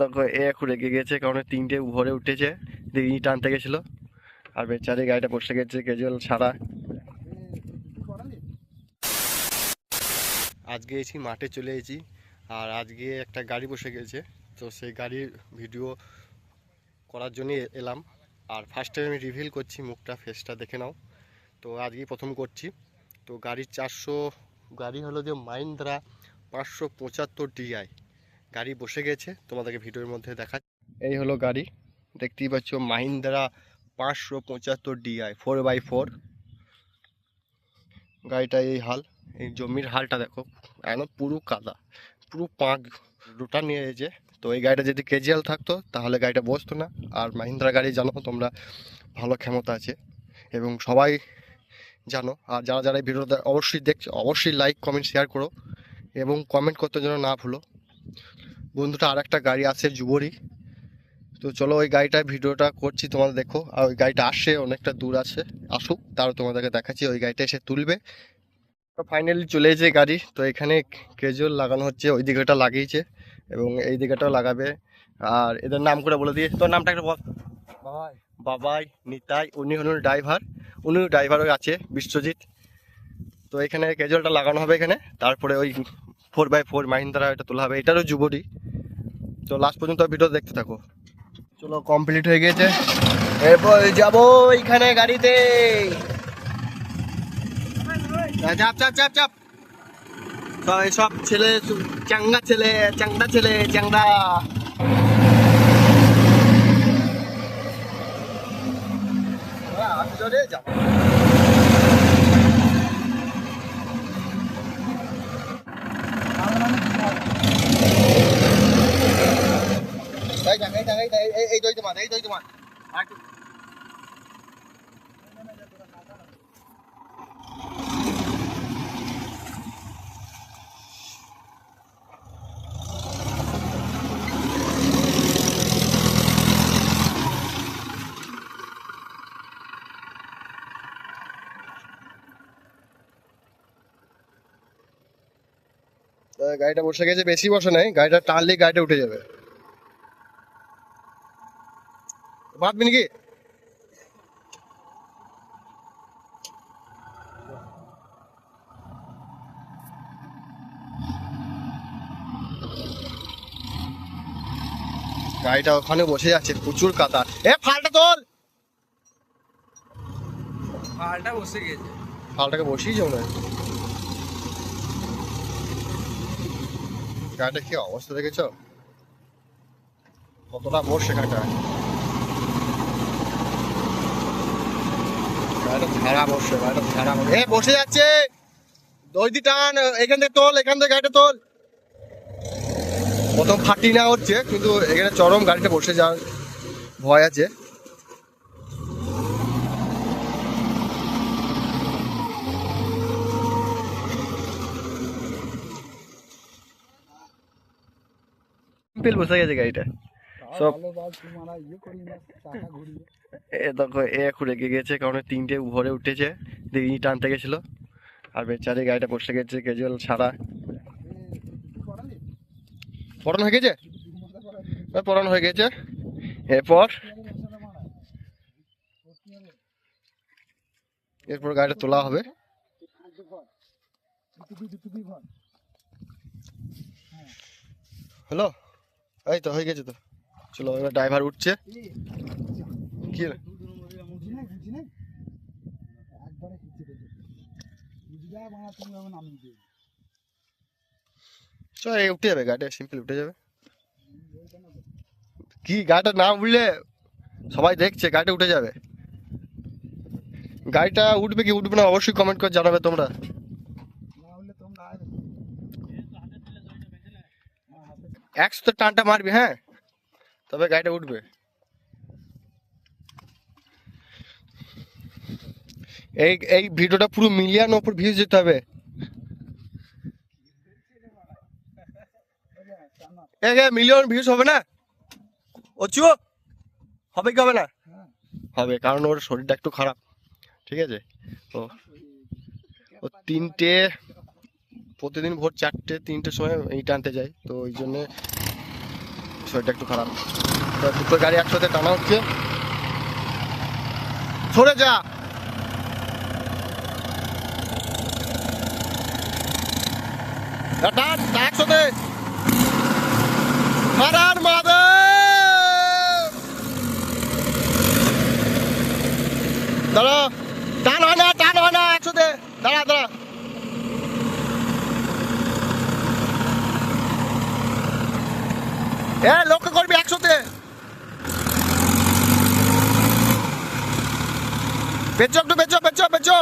দেখো, এ এখন রেগে গেছে, কারণ তিনটে ভরে উঠেছে দিয়ে টানতে গেছিল। আর বেচারি গাড়িটা বসে গেছে কেজুয়াল সারা আজকে এসি মাঠে চলে এসেছি, আর আজকে একটা গাড়ি বসে গেছে। তো সেই গাড়ির ভিডিও করার জন্য এলাম। আর ফার্স্ট টাইম আমি রিভিল করছি, মুখটা ফেসটা দেখে নাও। তো আজকেই প্রথম করছি। তো গাড়ির চারশো, গাড়ি হলো যে মাইন্দ্রা পাঁচশো পঁচাত্তর ডিআই গাড়ি বসে গেছে, তোমাদেরকে ভিডিওর মধ্যে দেখা এই হলো গাড়ি, দেখতেই পাচ্ছ মাহিন্দ্রা পাঁচশো পঁচাত্তর ডিআই ফোর বাই ফোর গাড়িটা এই হাল, এই জমির হালটা দেখো, একদম পুরো কাদা, পুরো পাঁক রোটা নিয়ে এসেছে তো এই গাড়িটা যদি কেজিএল থাকতো, তাহলে গাড়িটা বসতো না। আর মাহিন্দ্রা গাড়ি জানো, তোমরা ভালো ক্ষমতা আছে, এবং সবাই জানো, আর যারা যারা এই ভিডিওটা অবশ্যই দেখছ, অবশ্যই লাইক কমেন্ট শেয়ার করো, এবং কমেন্ট করতে যেন না ভুলো। বন্ধুটা আর একটা গাড়ি আছে যুবরই তো চলো ওই গাড়িটার ভিডিওটা করছি তোমাদের দেখো। আর ওই গাড়িটা আসে অনেকটা দূর আছে। আসুক তারও তোমাদেরকে দেখাচ্ছি ওই গাড়িটা এসে তুলবে। তো ফাইনালি চলে এসেছে গাড়ি। তো এখানে কেজুয়াল লাগানো হচ্ছে ওই দিকেটা লাগিয়েছে এবং এই দিকেটাও লাগাবে। আর এদের নাম করে বলে দিয়ে তোর নামটা একটা বল। বাবাই। বাবাই নিতাই উনি হলেন ড্রাইভার। উনিও ড্রাইভারও আছে বিশ্বজিৎ। তো এখানে ক্যাজুয়ালটা লাগানো হবে এখানে। তারপরে ওই ফোর বাই ফোর মাহিন্দ্রা এটা তোলা হবে। এটারও যুবরই তো লাস্ট পর্যন্ত ভিডিও দেখতে থাকো। চলো কমপ্লিট হয়ে গেছে। এরপর যাব এইখানে গাড়িতে। হ্যাঁ, চাপ চাপ চাপ চাপ। সব ছেলে চাঙ্গা ছেলে চাঙ্গা ছেলে চাঙ্গা গাড়িটা বসে গেছে বেশি বসে নাই গাড়িটা টানলে গাড়িটা উঠে যাবে। বাঁধবি নাকি গাড়িটা ওখানে বসে যাচ্ছে প্রচুর কাতার এ ফালটা তোল ফালটা বসে গেছে। ফালটাকে বসিয়ে যাও না গাড়িটা কি অবস্থা দেখেছ? কতটা বসে গাড়িটা ঝাড়া বসে ঝাড়া বসে এ, বসে যাচ্ছে। ওই টান, এখান থেকে তোল, এখান থেকে গাড়িটা তোল। প্রথম ফাটি না হচ্ছে, কিন্তু এখানে চরম গাড়িটা বসে যাওয়ার ভয় আছে। বসে গেছে গাড়িটা। সব- ইয়ে এ দেখো এ এখন রেগে গেছে কারণ তিনটে ভরে উঠেছে গেছিল। আর বেচারি গাড়িটা বসে গেছে কেজুয়াল ছাড়া। পড়ানো হয়ে গেছে? এ, পড়ানো হয়ে গেছে। এরপর? এরপর গাড়িটা তোলা হবে। হ্যালো? এই তো হয়ে গেছে তো। চলো, এবার ড্রাইভার উঠছে। কি উঠে যাবে, গাড়িটা সিম্পল উঠে যাবে। কি, গাড়িটা না উঠলে সবাই দেখছে, গাড়িটা উঠে যাবে। গাড়িটা উঠবে কি উঠবে না, অবশ্যই কমেন্ট করে জানাবে তোমরা। একশো টানটা মারবি হ্যাঁ? তবে গাড়িটা উঠবে। এই এই ভিডিওটা পুরো মিলিয়ন ওপর ভিউজ যেতে হবে। মিলিয়ন ভিউজ হবে না? অচু, হবে কি হবে না? হবে, কারণ ওর শরীরটা একটু খারাপ। ঠিক আছে? ও ও তিনটে, প্রতিদিন ভোর চারটে, তিনটের সময় ইট আনতে যায়। তো ওই জন্যে শরীরটা একটু খারাপ। দুটো গাড়ি একসাথে টানা হচ্ছে। সরে যা। একসাথে। দাঁড়া। টান হয় না একসাথে দাঁড়া দাঁড়া এ লক্ষ্য করবি একশোতে। বেচো একটু বেচো বেচো বেচো